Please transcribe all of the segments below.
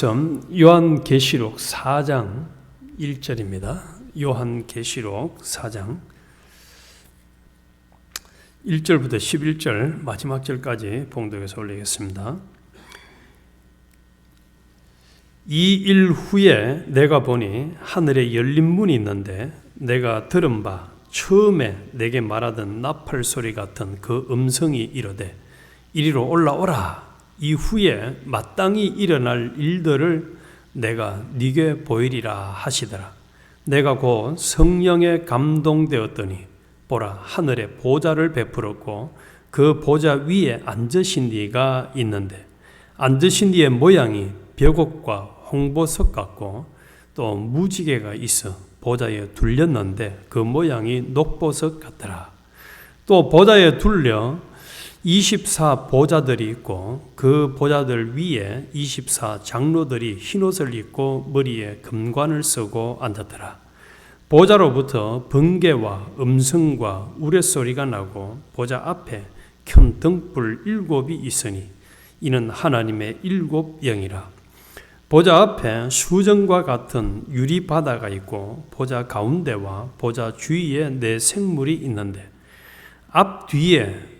말씀 요한계시록 4장 1절입니다. 요한계시록 4장 1절부터 11절 마지막 절까지 봉독해서 올리겠습니다. 이 일 후에 내가 보니 하늘에 열린 문이 있는데 내가 들은 바 처음에 내게 말하던 나팔 소리 같은 그 음성이 이르되 이리로 올라오라 이후에 마땅히 일어날 일들을 내가 네게 보이리라 하시더라 내가 곧 성령에 감동되었더니 보라 하늘에 보좌를 베풀었고 그 보좌 위에 앉으신 이가 있는데 앉으신 이의 모양이 벽옥과 홍보석 같고 또 무지개가 있어 보좌에 둘렸는데 그 모양이 녹보석 같더라. 또 보좌에 둘려 24 보좌들이 있고 그 보좌들 위에 24 장로들이 흰옷을 입고 머리에 금관을 쓰고 앉았더라. 보좌로부터 번개와 음성과 우레소리가 나고 보좌 앞에 큰 등불 일곱이 있으니 이는 하나님의 일곱 영이라. 보좌 앞에 수정과 같은 유리 바다가 있고 보좌 가운데와 보좌 주위에 네 생물이 있는데 앞 뒤에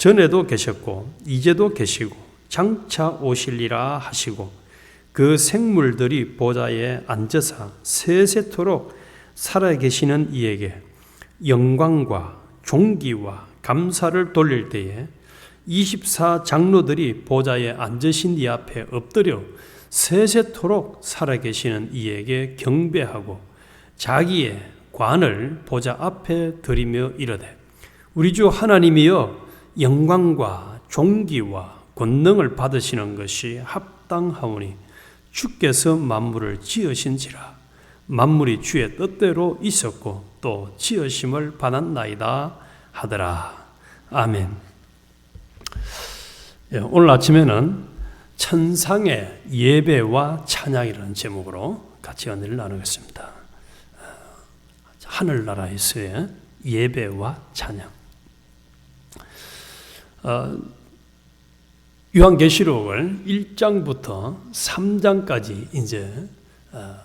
전에도 계셨고 이제도 계시고 장차 오실리라 하시고 그 생물들이 보좌에 앉아서 세세토록 살아계시는 이에게 영광과 존귀와 감사를 돌릴 때에 24 장로들이 보좌에 앉으신 이 앞에 엎드려 세세토록 살아계시는 이에게 경배하고 자기의 관을 보좌 앞에 드리며 이르되 우리 주 하나님이여 영광과 존귀와 권능을 받으시는 것이 합당하오니 주께서 만물을 지으신지라 만물이 주의 뜻대로 있었고 또 지으심을 받았나이다 하더라 아멘. 예, 오늘 아침에는 천상의 예배와 찬양이라는 제목으로 같이 연애를 나누겠습니다. 하늘나라에서의 예배와 찬양. 어, 요한계시록을 1장부터 3장까지 이제 어,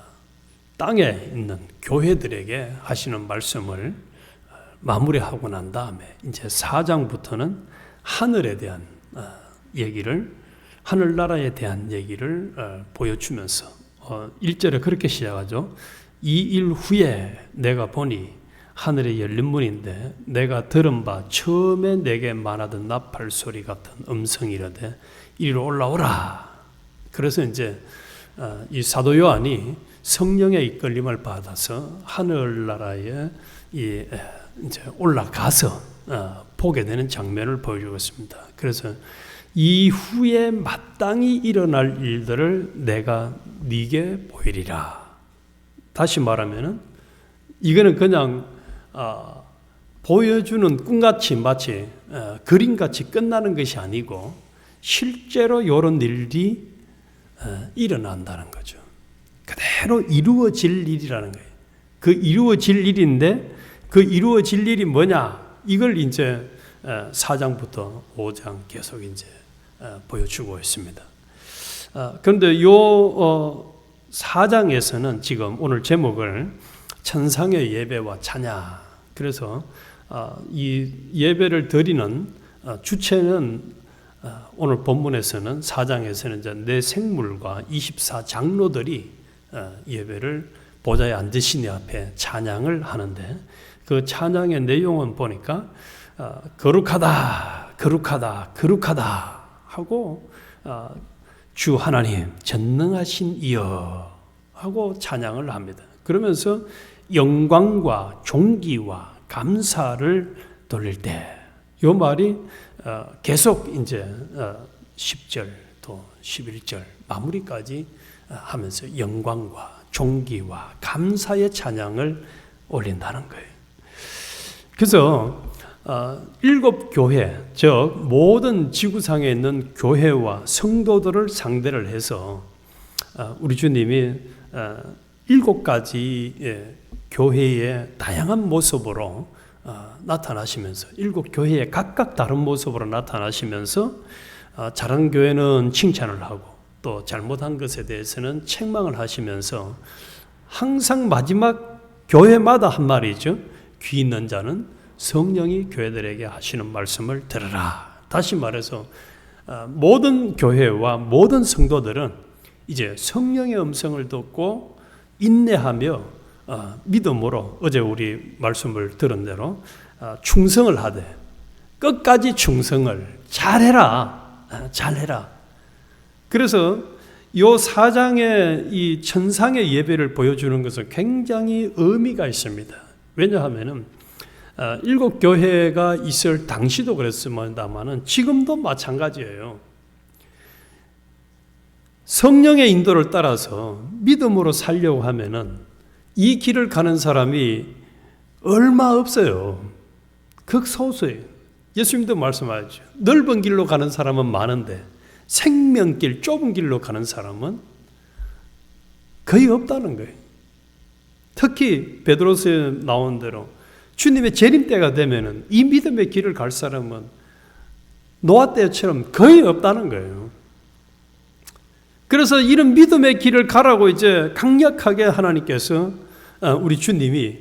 땅에 있는 교회들에게 하시는 말씀을 마무리하고 난 다음에 이제 4장부터는 하늘에 대한 어, 얘기를 하늘나라에 대한 얘기를 어, 보여주면서 1절에 그렇게 시작하죠. 이 일 후에 내가 보니 하늘에 열린 문인데 내가 들은 바 처음에 내게 말하던 나팔 소리 같은 음성이라되 이리로 올라오라. 그래서 이제 어, 이 사도 요한이 성령의 이끌림을 받아서 하늘나라에 이 이제 올라가서 어, 보게 되는 장면을 보여주고 있습니다. 그래서 이후에 마땅히 일어날 일들을 내가 네게 보이리라. 다시 말하면은 이거는 그냥 어, 보여주는 꿈같이 마치 어, 그림같이 끝나는 것이 아니고 실제로 이런 일이 어, 일어난다는 거죠. 그대로 이루어질 일이라는 거예요. 그 이루어질 일인데 그 이루어질 일이 뭐냐? 이걸 이제 4장부터 5장 계속 이제 보여주고 있습니다. 그런데 요 4장에서는 지금 오늘 제목을 천상의 예배와 찬양. 그래서 이 예배를 드리는 주체는 오늘 본문에서는 4장에서는 이제 내 생물과 24 장로들이 예배를 보좌에 앉으신 앞에 찬양을 하는데 그 찬양의 내용은 보니까 어, 거룩하다, 거룩하다, 거룩하다 하고 어, 주 하나님 전능하신 이여 하고 찬양을 합니다. 그러면서 영광과 존귀와 감사를 돌릴 때이 말이 어, 계속 이제 10절 또 11절 마무리까지 하면서 영광과 존귀와 감사의 찬양을 올린다는 거예요. 그래서 어, 일곱 교회, 즉 모든 지구상에 있는 교회와 성도들을 상대를 해서 어, 우리 주님이 어, 일곱 가지 의 교회의 다양한 모습으로 어, 나타나시면서 일곱 교회의 각각 다른 모습으로 나타나시면서 어, 잘한 교회는 칭찬을 하고 또 잘못한 것에 대해서는 책망을 하시면서 항상 마지막 교회마다 한 말이죠. 귀 있는 자는 성령이 교회들에게 하시는 말씀을 들으라. 다시 말해서 어, 모든 교회와 모든 성도들은 이제 성령의 음성을 듣고 인내하며 어, 믿음으로 어제 우리 말씀을 들은 대로 어, 충성을 하되 끝까지 충성을 잘해라, 어, 잘해라. 그래서 요 사장의 이 천상의 예배를 보여주는 것은 굉장히 의미가 있습니다. 왜냐하면은 어, 일곱 교회가 있을 당시도 그랬습니다만은 지금도 마찬가지예요. 성령의 인도를 따라서 믿음으로 살려고 하면은 이 길을 가는 사람이 얼마 없어요. 극소수예요. 예수님도 말씀하죠. 넓은 길로 가는 사람은 많은데 생명길 좁은 길로 가는 사람은 거의 없다는 거예요. 특히 베드로스에 나온 대로 주님의 재림 때가 되면은 이 믿음의 길을 갈 사람은 노아 때처럼 거의 없다는 거예요. 그래서 이런 믿음의 길을 가라고 이제 강력하게 하나님께서 어, 우리 주님이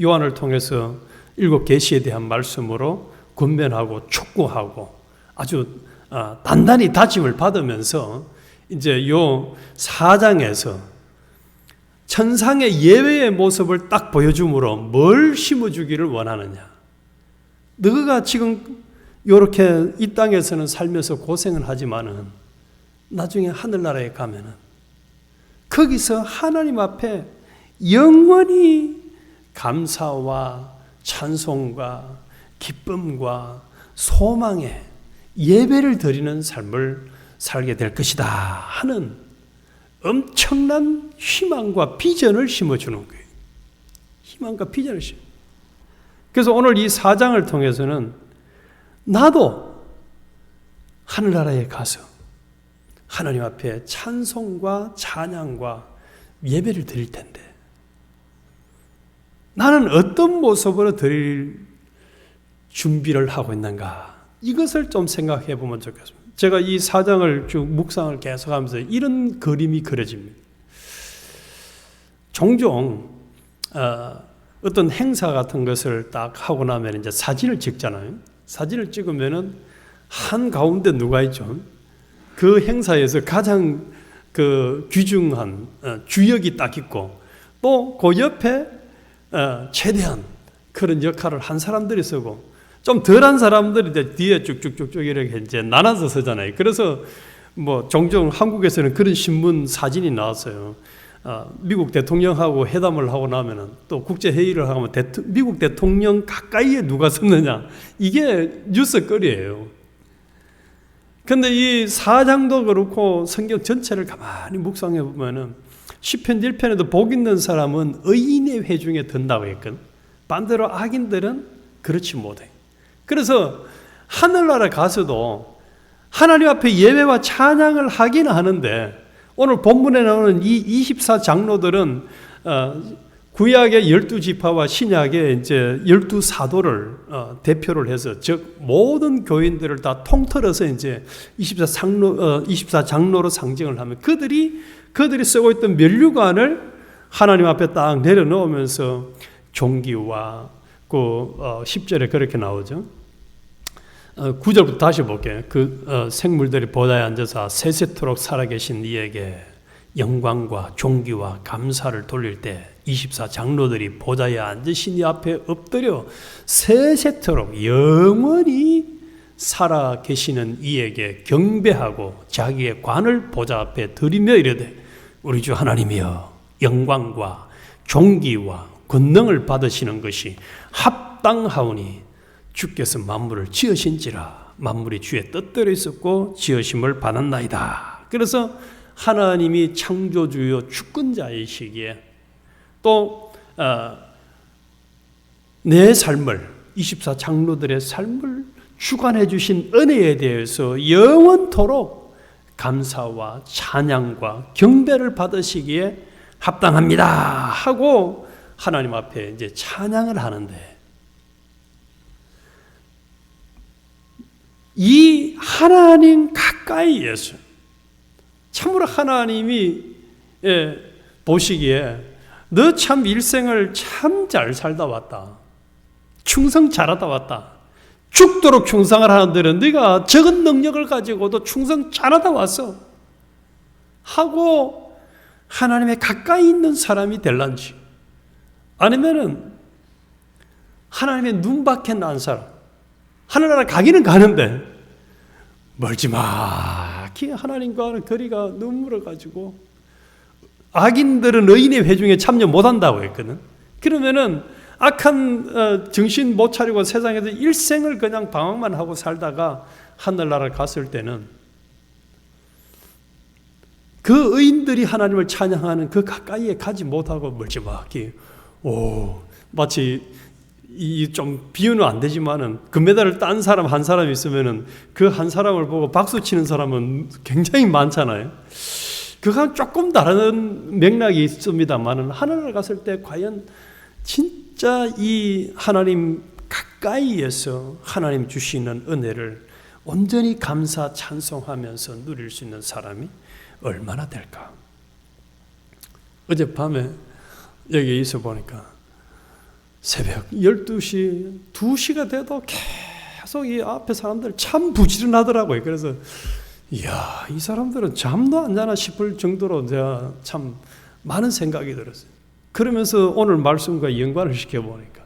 요한을 통해서 일곱 계시에 대한 말씀으로 권면하고 촉구하고 아주 어, 단단히 다짐을 받으면서 이제 요 사장에서 천상의 예외의 모습을 딱 보여줌으로 뭘 심어주기를 원하느냐. 너가 지금 이렇게 이 땅에서는 살면서 고생을 하지만은 나중에 하늘나라에 가면은 거기서 하나님 앞에 영원히 감사와 찬송과 기쁨과 소망의 예배를 드리는 삶을 살게 될 것이다 하는 엄청난 희망과 비전을 심어주는 거예요. 희망과 비전을 심어. 그래서 오늘 이 사장을 통해서는 나도 하늘나라에 가서 하나님 앞에 찬송과 찬양과 예배를 드릴 텐데 나는 어떤 모습으로 드릴 준비를 하고 있는가 이것을 좀 생각해 보면 좋겠습니다. 제가 이 사장을 쭉 묵상을 계속하면서 이런 그림이 그려집니다. 종종 어, 어떤 행사 같은 것을 딱 하고 나면 이제 사진을 찍잖아요. 사진을 찍으면은 한 가운데 누가 있죠? 그 행사에서 가장 그 귀중한 어, 주역이 딱 있고 또 그 옆에 어, 최대한 그런 역할을 한 사람들이 쓰고 좀 덜한 사람들이 이제 뒤에 쭉쭉쭉쭉 이렇게 이제 나눠서 쓰잖아요. 그래서 뭐 종종 한국에서는 그런 신문 사진이 나왔어요. 어, 미국 대통령하고 회담을 하고 나면은 또 국제 회의를 하면 미국 대통령 가까이에 누가 섰느냐 이게 뉴스거리예요. 근데 이 사장도 그렇고 성경 전체를 가만히 묵상해 보면은 시편 1편에도 복 있는 사람은 의인의 회중에 든다고 했거든. 반대로 악인들은 그렇지 못해. 그래서 하늘나라 가서도 하나님 앞에 예배와 찬양을 하기는 하는데 오늘 본문에 나오는 이 24장로들은 어, 구약의 12지파와 신약의 이제 12사도를 어, 대표를 해서 즉 모든 교인들을 다 통틀어서 이제 24 장로 어, 24 장로로 상징을 하면 그들이 그들이 쓰고 있던 면류관을 하나님 앞에 딱 내려놓으면서 종기와 그 어, 10절에 그렇게 나오죠. 어, 9절부터 다시 볼게요. 그 어, 생물들이 보다에 앉아서 세세토록 살아계신 이에게 영광과 존귀와 감사를 돌릴 때 24장로들이 보좌에 앉으신 이 앞에 엎드려 세세토록 영원히 살아 계시는 이에게 경배하고 자기의 관을 보좌 앞에 드리며 이르되 우리 주 하나님이여 영광과 존귀와 권능을 받으시는 것이 합당하오니 주께서 만물을 지으신지라 만물이 주의 뜻대로 있었고 지으심을 받았나이다. 그래서 하나님이 창조주요 주권자이시기에 또 어, 내 삶을 24 장로들의 삶을 주관해 주신 은혜에 대해서 영원토록 감사와 찬양과 경배를 받으시기에 합당합니다 하고 하나님 앞에 이제 찬양을 하는데 이 하나님 가까이에서 참으로 하나님이 예, 보시기에 너 참 일생을 참 잘 살다 왔다. 충성 잘하다 왔다. 죽도록 충성을 하는데는 네가 적은 능력을 가지고도 충성 잘하다 왔어. 하고 하나님의 가까이 있는 사람이 될란지 아니면은 하나님의 눈 밖에 난 사람 하늘나라 가기는 가는데 멀지 마. 하나님과는 거리가 너무 멀어가지고 악인들은 의인의 회중에 참여 못한다고 했거든. 그러면은 악한 어, 정신 못 차리고 세상에서 일생을 그냥 방황만 하고 살다가 하늘나라 갔을 때는 그 의인들이 하나님을 찬양하는 그 가까이에 가지 못하고 멀지 마. 오, 마치 이 좀 비유는 안 되지만은 금메달을 딴 사람 한 사람 있으면은 그 한 사람을 보고 박수 치는 사람은 굉장히 많잖아요. 그건 조금 다른 맥락이 있습니다만은 하늘을 갔을 때 과연 진짜 이 하나님 가까이에서 하나님 주시는 은혜를 온전히 감사 찬송하면서 누릴 수 있는 사람이 얼마나 될까? 어젯밤에 여기 있어 보니까 새벽 12시, 2시가 돼도 계속 이 앞에 사람들 참 부지런하더라고요. 그래서 이야, 이 사람들은 잠도 안 자나 싶을 정도로 제가 참 많은 생각이 들었어요. 그러면서 오늘 말씀과 연관을 시켜보니까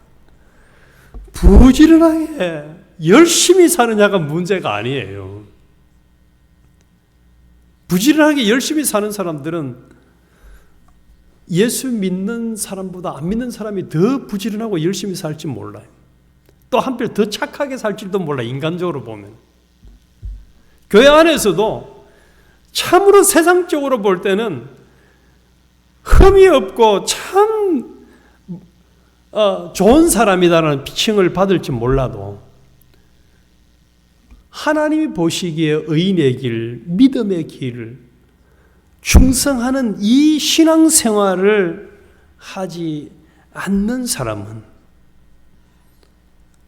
부지런하게 열심히 사느냐가 문제가 아니에요. 부지런하게 열심히 사는 사람들은 예수 믿는 사람보다 안 믿는 사람이 더 부지런하고 열심히 살지 몰라요. 또 한편 더 착하게 살지도 몰라, 인간적으로 보면. 교회 안에서도 참으로 세상적으로 볼 때는 흠이 없고 참 어, 좋은 사람이다라는 비칭을 받을지 몰라도 하나님이 보시기에 의인의 길, 믿음의 길을 충성하는 이 신앙생활을 하지 않는 사람은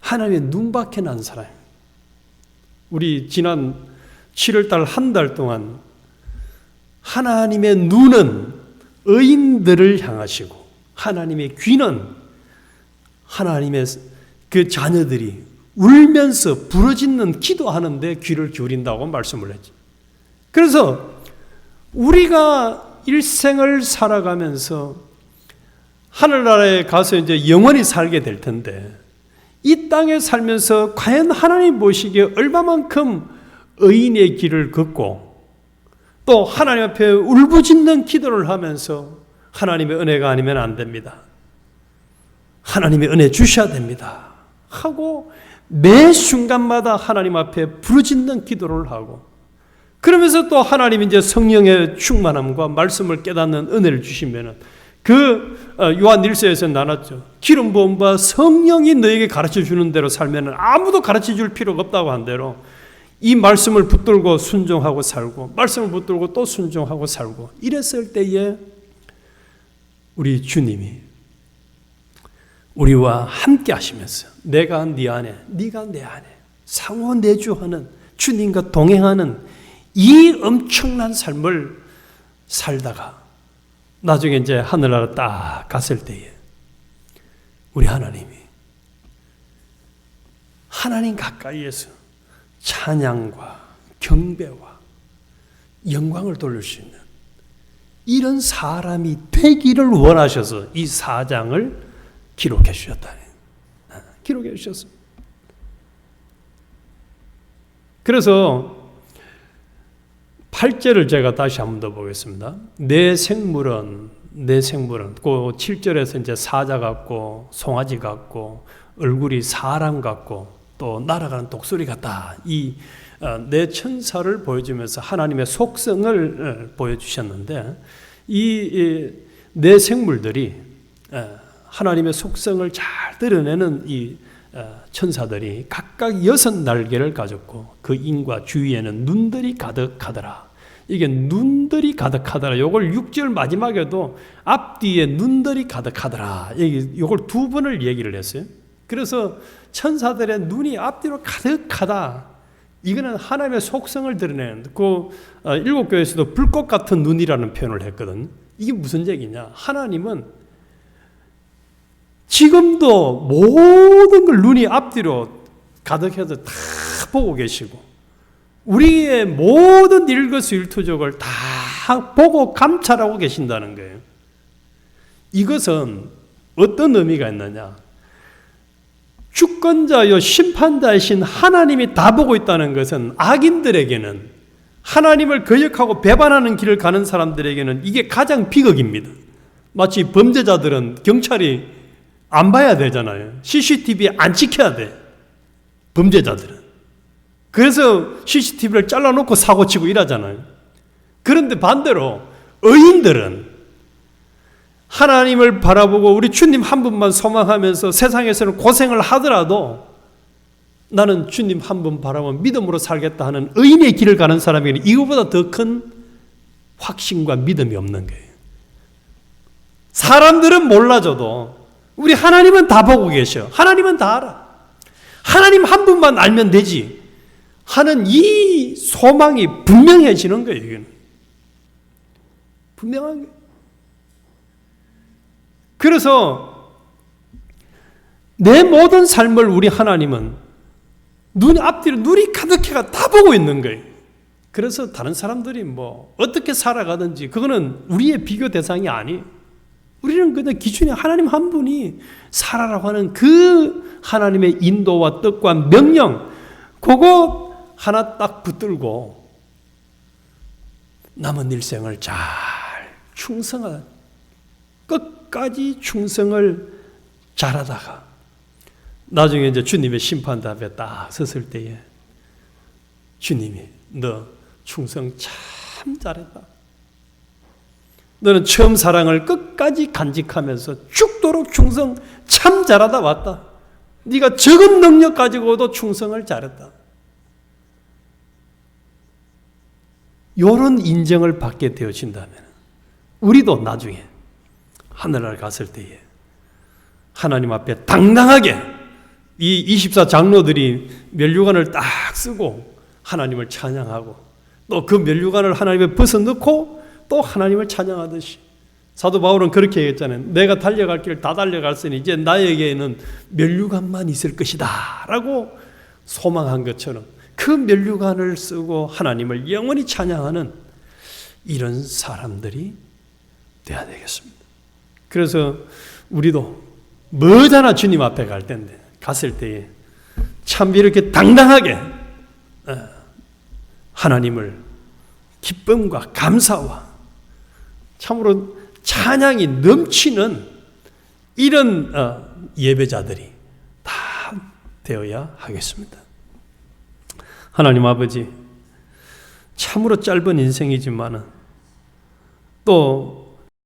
하나님의 눈밖에 난 사람. 우리 지난 7월달 한 달 동안 하나님의 눈은 의인들을 향하시고 하나님의 귀는 하나님의 그 자녀들이 울면서 부르짖는 기도하는데 귀를 기울인다고 말씀을 했죠. 그래서 우리가 일생을 살아가면서 하늘나라에 가서 이제 영원히 살게 될 텐데 이 땅에 살면서 과연 하나님 보시기에 얼마만큼 의인의 길을 걷고 또 하나님 앞에 울부짖는 기도를 하면서 하나님의 은혜가 아니면 안 됩니다. 하나님의 은혜 주셔야 됩니다. 하고 매 순간마다 하나님 앞에 부르짖는 기도를 하고 그러면서 또 하나님 이제 성령의 충만함과 말씀을 깨닫는 은혜를 주시면은 그 어, 요한 일서에서 나눴죠. 기름 부음과 성령이 너에게 가르쳐 주는 대로 살면은 아무도 가르쳐 줄 필요가 없다고 한 대로 이 말씀을 붙들고 순종하고 살고 말씀을 붙들고 또 순종하고 살고 이랬을 때에 우리 주님이 우리와 함께 하시면서 내가 네 안에 네가 내 안에 상호 내주하는 주님과 동행하는 이 엄청난 삶을 살다가 나중에 이제 하늘나라 딱 갔을 때에 우리 하나님이 하나님 가까이에서 찬양과 경배와 영광을 돌릴 수 있는 이런 사람이 되기를 원하셔서 이 사장을 기록해 주셨다네. 아, 기록해 주셨습니다. 그래서 8절을 제가 다시 한 번 더 보겠습니다. 내 생물은 내 생물은 그 7절에서 이제 사자 같고 송아지 같고 얼굴이 사람 같고 또 날아가는 독수리 같다. 이 어, 내 천사를 보여주면서 하나님의 속성을 어, 보여주셨는데 이 내 생물들이 어, 하나님의 속성을 잘 드러내는 이 어, 천사들이 각각 여섯 날개를 가졌고 그 인과 주위에는 눈들이 가득하더라. 이게 눈들이 가득하더라. 요걸 6절 마지막에도 앞뒤에 눈들이 가득하더라. 요걸 두 번을 얘기를 했어요. 그래서 천사들의 눈이 앞뒤로 가득하다. 이거는 하나님의 속성을 드러내는 그 어, 일곱 교회에서도 불꽃 같은 눈이라는 표현을 했거든. 이게 무슨 얘기냐? 하나님은 지금도 모든 걸 눈이 앞뒤로 가득해서 다 보고 계시고 우리의 모든 일거수일투족을 다 보고 감찰하고 계신다는 거예요. 이것은 어떤 의미가 있느냐? 주권자요 심판자이신 하나님이 다 보고 있다는 것은 악인들에게는 하나님을 거역하고 배반하는 길을 가는 사람들에게는 이게 가장 비극입니다. 마치 범죄자들은 경찰이 안 봐야 되잖아요. CCTV 안 지켜야 돼. 범죄자들은. 그래서 CCTV를 잘라놓고 사고치고 이러잖아요. 그런데 반대로 의인들은 하나님을 바라보고 우리 주님 한 분만 소망하면서 세상에서는 고생을 하더라도 나는 주님 한 분 바라보면 믿음으로 살겠다 하는 의인의 길을 가는 사람에게는 이거보다 더 큰 확신과 믿음이 없는 거예요. 사람들은 몰라줘도 우리 하나님은 다 보고 계셔. 하나님은 다 알아. 하나님 한 분만 알면 되지. 하는 이 소망이 분명해지는 거예요, 이거는. 분명한 게. 그래서 내 모든 삶을 우리 하나님은 눈 앞뒤로 눈이 가득해가 다 보고 있는 거예요. 그래서 다른 사람들이 뭐 어떻게 살아가든지 그거는 우리의 비교 대상이 아니에요. 우리는 그냥 기준이 하나님 한 분이 살아라고 하는 그 하나님의 인도와 뜻과 명령, 그거 하나 딱 붙들고 남은 일생을 잘 충성한 끝까지 충성을 잘하다가 나중에 이제 주님의 심판 앞에 딱 섰을 때에 주님이 너 충성 참 잘했다. 너는 처음 사랑을 끝까지 간직하면서 죽도록 충성 참 잘하다 왔다. 네가 적은 능력 가지고도 충성을 잘했다. 이런 인정을 받게 되어진다면 우리도 나중에 하늘나라 갔을 때에 하나님 앞에 당당하게 이 24 장로들이 멸류관을 딱 쓰고 하나님을 찬양하고 또그 멸류관을 하나님에 벗어 넣고 또 하나님을 찬양하듯이 사도 바울은 그렇게 얘기했잖아요. 내가 달려갈 길 다 달려갔으니 이제 나에게는 멸류관만 있을 것이다. 라고 소망한 것처럼 그 멸류관을 쓰고 하나님을 영원히 찬양하는 이런 사람들이 돼야 되겠습니다. 그래서 우리도 머잖아 주님 앞에 갈 텐데 갔을 때에 참 이렇게 당당하게 어, 하나님을 기쁨과 감사와 참으로 찬양이 넘치는 이런 어, 예배자들이 다 되어야 하겠습니다. 하나님 아버지, 참으로 짧은 인생이지만은 또